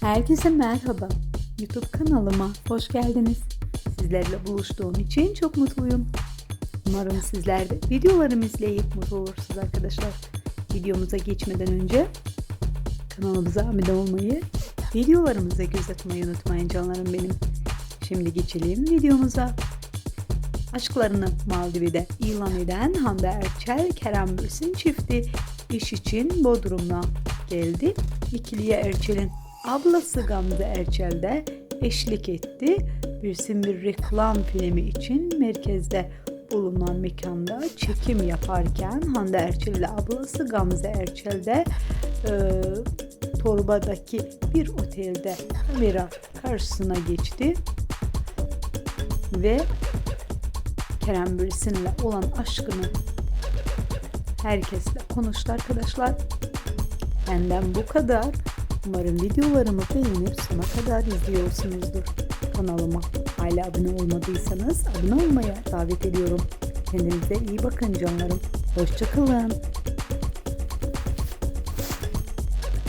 Herkese merhaba. YouTube kanalıma hoş geldiniz. Sizlerle buluştuğum için çok mutluyum. Umarım sizler de videolarımı izleyip mutlu olursunuz arkadaşlar. Videomuza geçmeden önce kanalımıza abone olmayı, videolarımıza göz atmayı unutmayın canlarım benim. Şimdi geçelim videomuza. Aşklarını Maldiv'de ilan eden Hande Erçel, Kerem Bürsin çifti iş için Bodrum'a geldi. İkiliye Erçel'in ablası Gamze Erçel de eşlik etti. Bürsin bir reklam filmi için merkezde bulunan mekanda çekim yaparken Hande Erçel ile ablası Gamze Erçel de e, Torba'daki bir otelde kamera karşısına geçti ve Kerem Bürsin'le olan aşkını herkesle konuştu arkadaşlar. Benden bu kadar. Umarım videolarımı beğenip sona kadar izliyorsunuzdur. Kanalıma hala abone olmadıysanız abone olmaya davet ediyorum. Kendinize iyi bakın canlarım. Hoşçakalın.